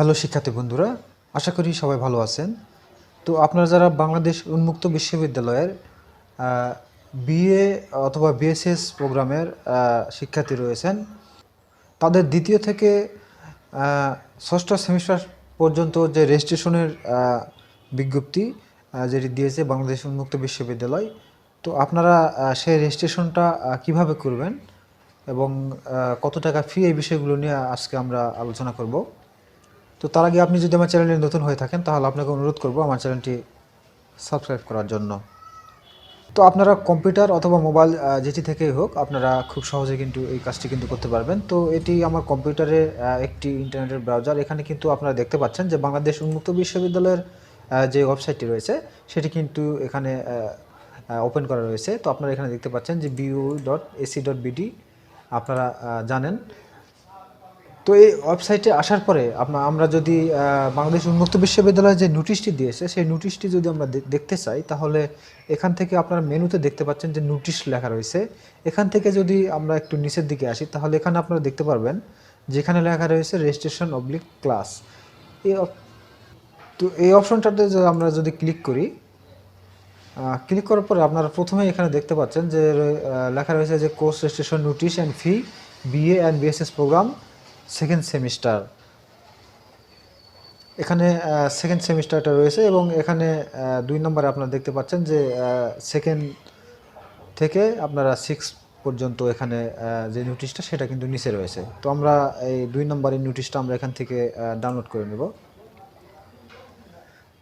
Hello শিক্ষার্থী বন্ধুরা, আশা করি সবাই ভালো আছেন। তো আপনারা যারা বাংলাদেশ উন্মুক্ত বিশ্ববিদ্যালয়ের বিএ অথবা বিএসএস প্রোগ্রামের শিক্ষার্থী রয়েছেন, তাদের দ্বিতীয় থেকে ষষ্ঠ সেমিস্টার পর্যন্ত যে রেজিস্ট্রেশনের বিজ্ঞপ্তি যেটি দিয়েছে বাংলাদেশ উন্মুক্ত বিশ্ববিদ্যালয়, তো আপনারা সেই রেজিস্ট্রেশনটা কীভাবে করবেন এবং কত টাকা ফি এই বিষয়গুলো নিয়ে আজকে আমরা আলোচনা করব। তো তার আগে আপনি যদি আমার চ্যানেলে নতুন হয়ে থাকেন, তাহলে আপনাকে অনুরোধ করব আমার চ্যানেলটি সাবস্ক্রাইব করার জন্য। তো আপনারা কম্পিউটার অথবা মোবাইল যেটি থেকেই হোক, আপনারা খুব সহজে কিন্তু এই কাজটি কিন্তু করতে পারবেন। তো এটি আমার কম্পিউটারে একটি ইন্টারনেটের ব্রাউজার। এখানে কিন্তু আপনারা দেখতে পাচ্ছেন যে বাংলাদেশ উন্মুক্ত বিশ্ববিদ্যালয়ের যে ওয়েবসাইটটি রয়েছে, সেটি কিন্তু এখানে ওপেন করা রয়েছে। তো আপনারা এখানে দেখতে পাচ্ছেন যে BOU dot AC dot BD আপনারা জানেন। তো এই ওয়েবসাইটে আসার পরে আপনার আমরা যদি বাংলাদেশ উন্মুক্ত বিশ্ববিদ্যালয়ের যে নোটিশটি দিয়েছে, সেই নোটিশটি যদি আমরা দেখতে চাই, তাহলে এখান থেকে আপনার মেনুতে দেখতে পাচ্ছেন যে নোটিশ লেখা রয়েছে। এখান থেকে যদি আমরা একটু নিচের দিকে আসি, তাহলে এখানে আপনারা দেখতে পারবেন যেখানে লেখা রয়েছে রেজিস্ট্রেশন অবলিক ক্লাস এই তো এই অপশনটাতে আমরা যদি ক্লিক করি ক্লিক করার পরে আপনারা প্রথমে এখানে দেখতে পাচ্ছেন যে লেখা রয়েছে যে course registration notice and fee BA and BSS programme second semester এখানে সেকেন্ড সেমিস্টারটা রয়েছে এবং এখানে দুই নম্বরে আপনারা দেখতে পাচ্ছেন যে সেকেন্ড থেকে আপনারা সিক্স পর্যন্ত এখানে যে নোটিশটা সেটা কিন্তু নিচে রয়েছে। তো আমরা এই দুই নম্বরের নোটিশটা আমরা এখান থেকে ডাউনলোড করে নেব।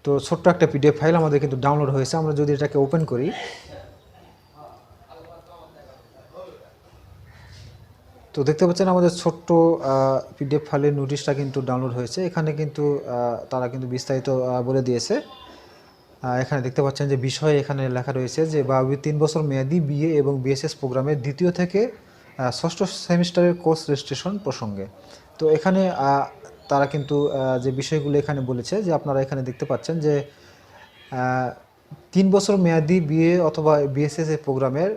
তো ছোট্ট একটা পিডিএফ ফাইল আমাদের কিন্তু ডাউনলোড হয়েছে। আমরা যদি এটাকে ওপেন করি তো দেখতে পাচ্ছেন আমাদের ছোট্ট পিডিএফ ফাইলের নোটিশটা কিন্তু ডাউনলোড হয়েছে। এখানে কিন্তু তারা কিন্তু বিস্তারিত বলে দিয়েছে। এখানে দেখতে পাচ্ছেন যে বিষয় এখানে লেখা রয়েছে যে বাবু তিন বছর মেয়াদি বিএ এবং বিএসএস প্রোগ্রামের দ্বিতীয় থেকে ষষ্ঠ সেমিস্টারের কোর্স রেজিস্ট্রেশন প্রসঙ্গে। তো এখানে তারা কিন্তু যে বিষয়গুলো এখানে বলেছে যে আপনারা এখানে দেখতে পাচ্ছেন যে তিন বছর মেয়াদি বিএ অথবা বিএসএস প্রোগ্রামের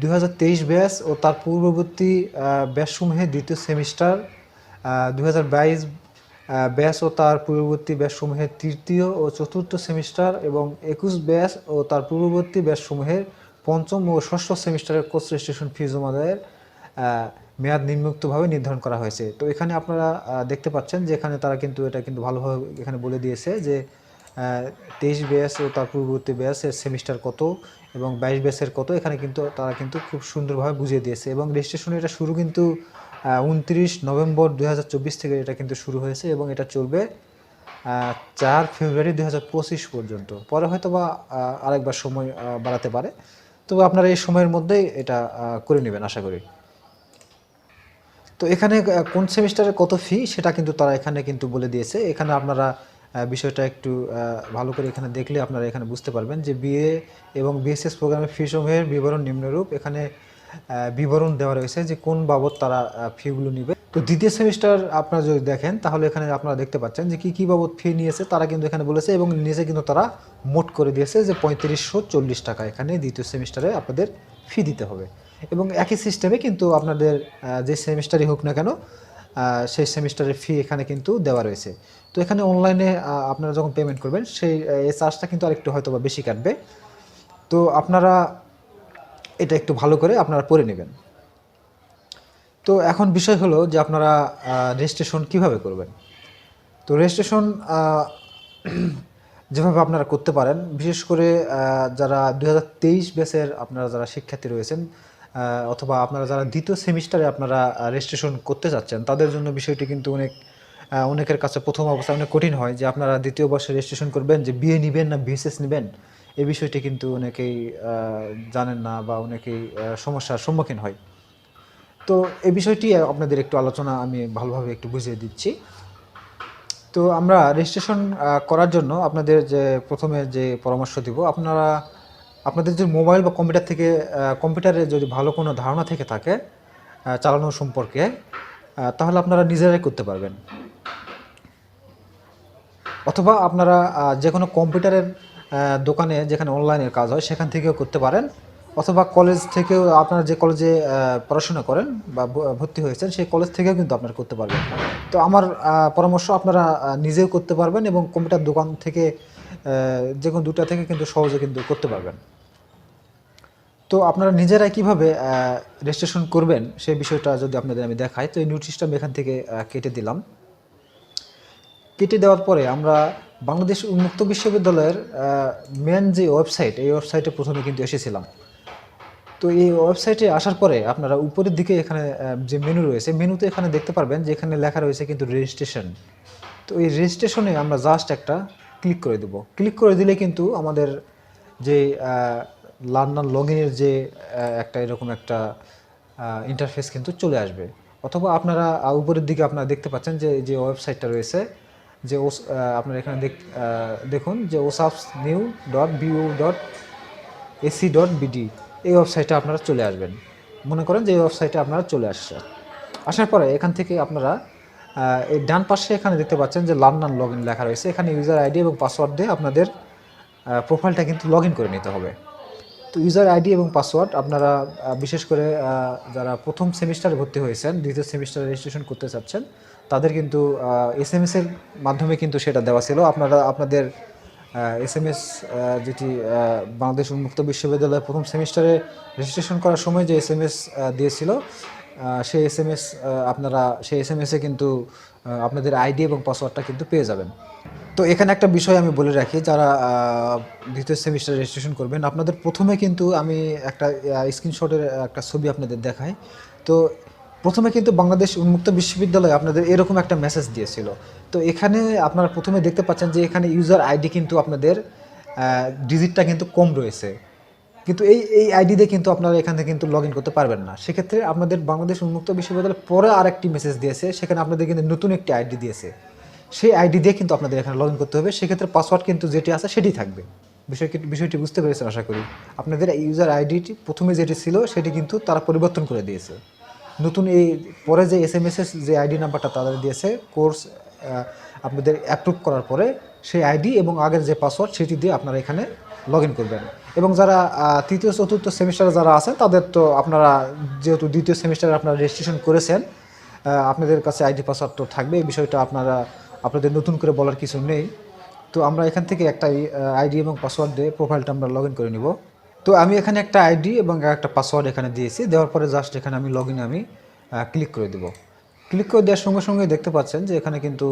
দুই হাজার তেইশ ব্যাচ ও তার পূর্ববর্তী ব্যাচসমূহে দ্বিতীয় সেমিস্টার দুই হাজার বাইশ ব্যাচ ও তার পূর্ববর্তী ব্যাচসমূহের তৃতীয় ও চতুর্থ সেমিস্টার এবং একুশ ব্যাচ ও তার পূর্ববর্তী ব্যাচসমূহের পঞ্চম ও ষষ্ঠ সেমিস্টারের কোর্স রেজিস্ট্রেশন ফি জমা দেওয়ার মেয়াদ নিম্নোক্তভাবে নির্ধারণ করা হয়েছে। তো এখানে আপনারা দেখতে পাচ্ছেন যে এখানে তারা কিন্তু এটা কিন্তু ভালোভাবে এখানে বলে দিয়েছে যে তেইশ ব্যাস ও তার পূর্ববর্তী ব্যাসের সেমিস্টার কত এবং বাইশ ব্যাসের কত, এখানে কিন্তু তারা কিন্তু খুব সুন্দরভাবে বুঝিয়ে দিয়েছে। এবং রেজিস্ট্রেশন এটা শুরু কিন্তু উনত্রিশ নভেম্বর দু হাজার চব্বিশ থেকে এটা কিন্তু শুরু হয়েছে এবং এটা চলবে চার ফেব্রুয়ারি দু হাজার পঁচিশ পর্যন্ত। পরে হয়তো বা আরেকবার সময় বাড়াতে পারে। তবে আপনারা এই সময়ের মধ্যেই এটা করে নেবেন আশা করি। তো এখানে কোন সেমিস্টারে কত ফি সেটা কিন্তু তারা এখানে কিন্তু বলে দিয়েছে। এখানে আপনারা বিষয়টা একটু ভালো করে এখানে দেখলে আপনারা এখানে বুঝতে পারবেন যে বিএ এবং বিএসএস প্রোগ্রামের ফি সমূহের বিবরণ নিম্নরূপ। এখানে বিবরণ দেওয়া রয়েছে যে কোন বাবদ তারা ফিগুলো নিবে। তো দ্বিতীয় সেমিস্টার আপনারা যদি দেখেন, তাহলে এখানে আপনারা দেখতে পাচ্ছেন যে কি কি বাবদ ফি নিয়েছে তারা কিন্তু এখানে বলেছে এবং নিচে কিন্তু তারা মোট করে দিয়েছে যে পঁয়ত্রিশশো চল্লিশ টাকা। এখানে দ্বিতীয় সেমিস্টারে আপনাদের ফি দিতে হবে। এবং একই সিস্টেমে কিন্তু আপনাদের যে সেমিস্টারই হোক না কেন সেই সেমিস্টারের ফি এখানে কিন্তু দেওয়া রয়েছে। তো এখানে অনলাইনে আপনারা যখন পেমেন্ট করবেন, সেই এই চার্জটা কিন্তু আরেকটু হয়তো বা বেশি কাটবে। তো আপনারা এটা একটু ভালো করে আপনারা পড়ে নেবেন। তো এখন বিষয় হলো যে আপনারা রেজিস্ট্রেশন কীভাবে করবেন? তো রেজিস্ট্রেশন যেভাবে আপনারা করতে পারেন, বিশেষ করে যারা দু হাজার তেইশ ব্যাচের আপনারা যারা শিক্ষার্থী রয়েছেন অথবা আপনারা যারা দ্বিতীয় সেমিস্টারে আপনারা রেজিস্ট্রেশন করতে চাচ্ছেন তাদের জন্য বিষয়টি কিন্তু অনেক অনেকের কাছে প্রথম অবস্থা অনেক কঠিন হয় যে আপনারা দ্বিতীয় বর্ষে রেজিস্ট্রেশন করবেন, যে বিএ নেবেন না বিএসএস নেবেন? এই বিষয়টি কিন্তু অনেকেই জানেন না বা অনেকেই সমস্যার সম্মুখীন হয়। তো এই বিষয়টি আপনাদের একটু আলোচনা আমি ভালোভাবে একটু বুঝিয়ে দিচ্ছি। তো আমরা রেজিস্ট্রেশন করার জন্য আপনাদের যে প্রথমে যে পরামর্শ দিব, আপনারা আপনাদের যদি মোবাইল বা কম্পিউটার থেকে কম্পিউটারে যদি ভালো কোনো ধারণা থেকে থাকে চালানো সম্পর্কে তাহলে আপনারা নিজেরাই করতে পারবেন। অথবা আপনারা যে কোনো কম্পিউটারের দোকানে যেখানে অনলাইনের কাজ হয়, সেখান থেকেও করতে পারেন। অথবা কলেজ থেকেও আপনারা যে কলেজে পড়াশোনা করেন বা ভর্তি হয়েছেন, সেই কলেজ থেকেও কিন্তু আপনারা করতে পারবেন। তো আমার পরামর্শ আপনারা নিজেও করতে পারবেন এবং কম্পিউটার দোকান থেকে যে কোনো দুটা থেকে কিন্তু সহজে কিন্তু করতে পারবেন। তো আপনারা নিজেরাই কীভাবে রেজিস্ট্রেশন করবেন সেই বিষয়টা যদি আপনাদের আমি দেখাই, তো এই নোটিশটা আমি এখান থেকে কেটে দিলাম। কেটে দেওয়ার পরে আমরা বাংলাদেশ উন্মুক্ত বিশ্ববিদ্যালয়ের মেন যে ওয়েবসাইট এই ওয়েবসাইটে প্রথমে কিন্তু এসেছিলাম। তো এই ওয়েবসাইটে আসার পরে আপনারা উপরের দিকে এখানে যে মেনু রয়েছে মেনুতে এখানে দেখতে পারবেন যে এখানে লেখা রয়েছে কিন্তু রেজিস্ট্রেশন তো এই রেজিস্ট্রেশনে আমরা জাস্ট একটা ক্লিক করে দেব। ক্লিক করে দিলে কিন্তু আমাদের যে লার্নার লগ ইনের যে একটা এরকম একটা ইন্টারফেস কিন্তু চলে আসবে। অথবা আপনারা উপরের দিকে আপনারা দেখতে পাচ্ছেন যে যে ওয়েবসাইটটা রয়েছে যে আহ, আপনারা এখানে দেখ দেখুন যে ওসাফস new dot BOU dot AC dot BD এই ওয়েবসাইটে আপনারা চলে আসবেন। মনে করেন যে এই ওয়েবসাইটে আপনারা চলে আসছে। আসার পরে এখান থেকে আপনারা এই ডান পাশে এখানে দেখতে পাচ্ছেন যে লার্নার লগ লেখা রয়েছে। এখানে ইউজার আইডি এবং পাসওয়ার্ড দিয়ে আপনাদের প্রোফাইলটা কিন্তু লগ করে নিতে হবে। তো ইউজার আইডি এবং পাসওয়ার্ড আপনারা বিশেষ করে যারা প্রথম সেমিস্টারে ভর্তি হয়েছেন, দ্বিতীয় সেমিস্টারে রেজিস্ট্রেশন করতে চাচ্ছেন, তাদের কিন্তু এস এম এসের মাধ্যমে কিন্তু সেটা দেওয়া ছিল। আপনারা, আপনাদের এস এম এস যেটি বাংলাদেশ উন্মুক্ত বিশ্ববিদ্যালয়ে প্রথম সেমিস্টারে রেজিস্ট্রেশন করার সময় যে এস এম এস দিয়েছিল সেই এস এম এস আপনারা সেই এস এম এসে কিন্তু আপনাদের আইডি এবং পাসওয়ার্ডটা কিন্তু পেয়ে যাবেন। তো এখানে একটা বিষয় আমি বলে রাখি, যারা দ্বিতীয় সেমিস্টার রেজিস্ট্রেশন করবেন, আপনাদের প্রথমে কিন্তু আমি একটা স্ক্রিনশটের একটা ছবি আপনাদের দেখাই। তো প্রথমে কিন্তু বাংলাদেশ উন্মুক্ত বিশ্ববিদ্যালয় আপনাদের এরকম একটা মেসেজ দিয়েছিল। তো এখানে আপনারা প্রথমে দেখতে পাচ্ছেন যে এখানে ইউজার আইডি কিন্তু আপনাদের ডিজিটটা কিন্তু কম রয়েছে। কিন্তু এই এই আইডি দিয়ে কিন্তু আপনারা এখান থেকে কিন্তু লগ করতে পারবেন না। সেক্ষেত্রে আপনাদের বাংলাদেশ উন্মুক্ত বিশ্ববিদ্যালয় পরে আরেকটি মেসেজ দিয়েছে, সেখানে আপনাদের কিন্তু নতুন একটি আইডি দিয়েছে। সেই আইডি দিয়ে কিন্তু আপনাদের এখানে লগ করতে হবে। সেক্ষেত্রে পাসওয়ার্ড কিন্তু যেটি আছে সেটি থাকবে। বিষয় বিষয়টি বুঝতে পেরেছেন আশা করি। আপনাদের ইউজার আইডিটি প্রথমে যেটি ছিল সেটি কিন্তু তারা পরিবর্তন করে দিয়েছে। নতুন এই, পরে যে এস এম এস যে আইডি নাম্বারটা তাদের দিয়েছে কোর্স আপনাদের অ্যাপ্রুভ করার পরে সেই আইডি এবং আগের যে পাসওয়ার্ড সেটি দিয়ে আপনারা এখানে লগ করবেন। এবং যারা তৃতীয়, চতুর্থ সেমিস্টারে যারা আছেন, তাদের তো আপনারা যেহেতু দ্বিতীয় সেমিস্টারে আপনারা রেজিস্ট্রেশন করেছেন আপনাদের কাছে আইডি পাসওয়ার্ড তো থাকবে, এই বিষয়টা আপনারা, আপনাদের নতুন করে বলার কিছু নেই। তো আমরা এখান থেকে একটা আইডি এবং পাসওয়ার্ড দিয়ে প্রোফাইলটা আমরা লগ করে নিব। তো আমি এখানে একটা আইডি এবং একটা পাসওয়ার্ড এখানে দিয়েছি, দেওয়ার পরে জাস্ট এখানে আমি লগ আমি ক্লিক করে দেব। ক্লিক করে দেওয়ার সঙ্গে সঙ্গে দেখতে পাচ্ছেন যে এখানে কিন্তু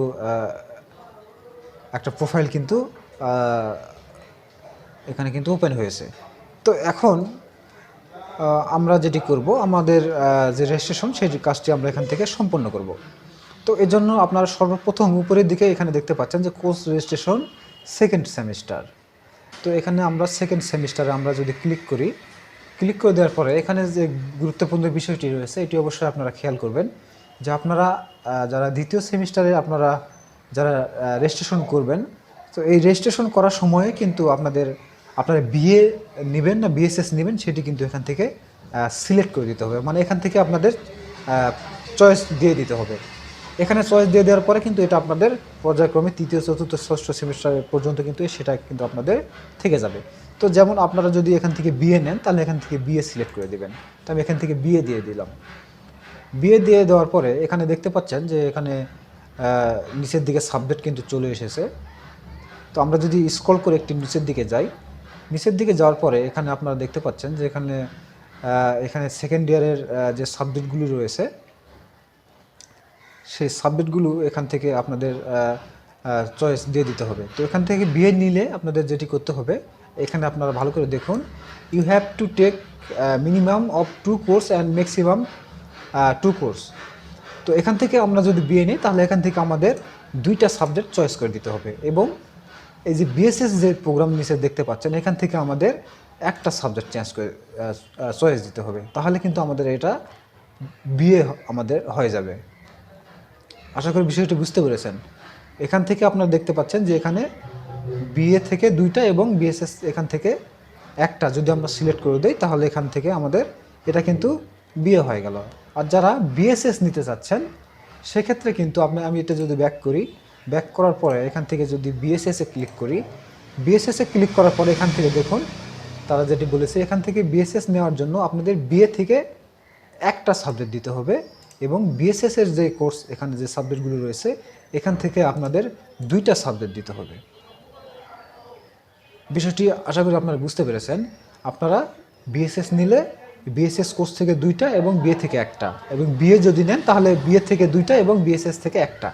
একটা প্রোফাইল কিন্তু এখানে কিন্তু ওপেন হয়েছে। তো এখন আমরা যেটি করব, আমাদের যে রেজিস্ট্রেশন সেই কাজটি আমরা এখান থেকে সম্পন্ন করব। তো এর জন্য আপনারা সর্বপ্রথম উপরের দিকে এখানে দেখতে পাচ্ছেন যে কোর্স রেজিস্ট্রেশন সেকেন্ড সেমিস্টার তো এখানে আমরা সেকেন্ড সেমিস্টারে আমরা যদি ক্লিক করি ক্লিক করে দেওয়ার পরে এখানে যে গুরুত্বপূর্ণ বিষয়টি রয়েছে, এটি অবশ্যই আপনারা খেয়াল করবেন যে আপনারা যারা দ্বিতীয় সেমিস্টারে আপনারা যারা রেজিস্ট্রেশন করবেন, তো এই রেজিস্ট্রেশন করার সময়ে কিন্তু আপনাদের, আপনারা বিএ নেবেন না বিএসএস নেবেন, সেটি কিন্তু এখান থেকে সিলেক্ট করে দিতে হবে। মানে এখান থেকে আপনাদের চয়েস দিয়ে দিতে হবে। এখানে চয়েস দিয়ে দেওয়ার পরে কিন্তু এটা আপনাদের পর্যায়ক্রমে তৃতীয়, চতুর্থ, ষষ্ঠ সেমিস্টার পর্যন্ত কিন্তু সেটা কিন্তু আপনাদের থেকে যাবে। তো যেমন আপনারা যদি এখান থেকে বিএ নেন, তাহলে এখান থেকে বিএ সিলেক্ট করে দেবেন। তো আমি এখান থেকে বিএ দিয়ে দিলাম। বিএ দিয়ে দেওয়ার পরে এখানে দেখতে পাচ্ছেন যে এখানে নিচের দিকে সাবজেক্ট কিন্তু চলে এসেছে। তো আমরা যদি স্ক্রল করে একটি নিচের দিকে যাই, নিচের দিকে যাওয়ার পরে এখানে আপনারা দেখতে পাচ্ছেন যে এখানে এখানে সেকেন্ড ইয়ারের যে সাবজেক্টগুলি রয়েছে, সেই সাবজেক্টগুলো এখান থেকে আপনাদের চয়েস দিয়ে দিতে হবে। তো এখান থেকে বিএ নিলে আপনাদের যেটি করতে হবে, এখানে আপনারা ভালো করে দেখুন you have to take minimum of two course and maximum two course তো এখান থেকে আমরা যদি বিএ নিই, তাহলে এখান থেকে আমাদের দুইটা সাবজেক্ট চয়েস করে দিতে হবে। এবং এই যে বিএসএস যে প্রোগ্রাম নিচে দেখতে পাচ্ছেন, এখান থেকে আমাদের একটা সাবজেক্ট চেঞ্জ করে চয়েস দিতে হবে। তাহলে কিন্তু আমাদের এটা বিএ আমাদের হয়ে যাবে। আশা করি বিষয়টি বুঝতে পেরেছেন। এখান থেকে আপনারা দেখতে পাচ্ছেন যে এখানে বিএ থেকে দুইটা এবং বিএসএস এখান থেকে একটা। যদি আমরা সিলেক্ট করে দিই, তাহলে এখান থেকে আমাদের এটা কিন্তু বিয়ে হয়ে গেল। আর যারা বিএসএস নিতে চাচ্ছেন, সেক্ষেত্রে কিন্তু আপনি, আমি এটা যদি ব্যাক করি ব্যাক করার পরে এখান থেকে যদি বিএসএসে ক্লিক করি বিএসএসে ক্লিক করার পরে এখান থেকে দেখুন, তারা যেটি বলেছে, এখান থেকে বিএসএস নেওয়ার জন্য আপনাদের বিএ থেকে একটা সাবজেক্ট দিতে হবে এবং বিএসএসের যে কোর্স এখানে যে সাবজেক্টগুলো রয়েছে, এখান থেকে আপনাদের দুইটা সাবজেক্ট দিতে হবে। বিষয়টি আশা করি আপনারা বুঝতে পেরেছেন। আপনারা বিএসএস নিলে বিএসএস কোর্স থেকে দুইটা এবং বিএ থেকে একটা। এবং বিএ যদি নেন, তাহলে বিএ থেকে দুইটা এবং বিএসএস থেকে একটা।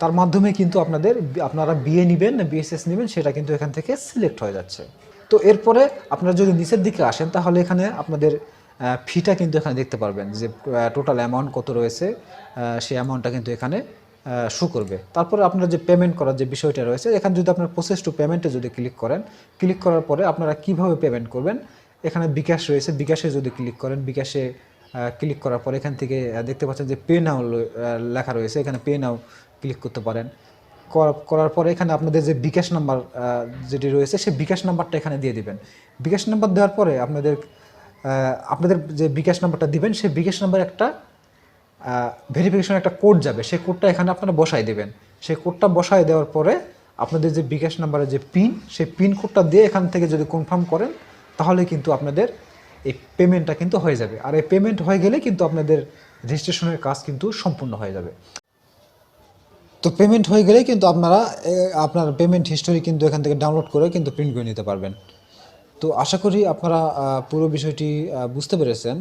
তার মাধ্যমে কিন্তু আপনাদের, আপনারা বিএ নেবেন না বিএসএস নেবেন, সেটা কিন্তু এখান থেকে সিলেক্ট হয়ে যাচ্ছে। তো এরপরে আপনারা যদি নিচের দিকে আসেন, তাহলে এখানে আপনাদের ফিটা কিন্তু এখানে দেখতে পারবেন যে টোটাল অ্যামাউন্ট কত রয়েছে সেই অ্যামাউন্টটা কিন্তু এখানে শো করবে। তারপরে আপনারা যে পেমেন্ট করার যে বিষয়টা রয়েছে, এখানে যদি আপনার প্রসেস টু পেমেন্টে যদি ক্লিক করেন ক্লিক করার পরে আপনারা কীভাবে পেমেন্ট করবেন এখানে বিকাশ রয়েছে। বিকাশে যদি ক্লিক করেন, বিকাশে ক্লিক করার পর এখান থেকে দেখতে পাচ্ছেন যে পে নাও লেখা রয়েছে। এখানে পে নাও ক্লিক করতে পারেন। করা- করার পরে এখানে আপনাদের যে বিকাশ নাম্বার যেটি রয়েছে সেই বিকাশ নাম্বারটা এখানে দিয়ে দিবেন। বিকাশ নাম্বার দেওয়ার পরে আপনাদের আপনাদের যে বিকাশ নাম্বারটা দিবেন সেই বিকাশ নাম্বার একটা ভেরিফিকেশন একটা কোড যাবে। সেই কোডটা এখানে আপনারা বসাই দেবেন। সেই কোডটা বসায় দেওয়ার পরে আপনাদের যে বিকাশ নাম্বারের যে পিন সেই পিন কোডটা দিয়ে এখান থেকে যদি কনফার্ম করেন তাহলে কিন্তু আপনাদের এই পেমেন্টটা কিন্তু হয়ে যাবে। আর এই পেমেন্ট হয়ে গেলে কিন্তু আপনাদের রেজিস্ট্রেশনের কাজ কিন্তু সম্পূর্ণ হয়ে যাবে। তো পেমেন্ট হয়ে গেলেই কিন্তু আপনারা আপনার পেমেন্ট হিস্টোরি কিন্তু এখান থেকে ডাউনলোড করে কিন্তু প্রিন্ট করে নিতে পারবেন। তো আশা করি আপনারা পুরো বিষয়টি বুঝতে পেরেছেন।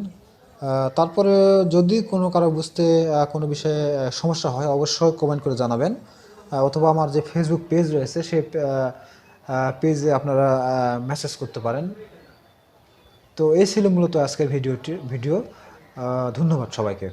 তারপরে যদি কোনো কারও বুঝতে কোনো বিষয়ে সমস্যা হয়, অবশ্যই কমেন্ট করে জানাবেন। অথবা আমার যে ফেসবুক পেজ রয়েছে, সে পেজে আপনারা মেসেজ করতে পারেন। তো এই ছিল মূলত আজকের ভিডিওটি ভিডিও। ধন্যবাদ সবাইকে।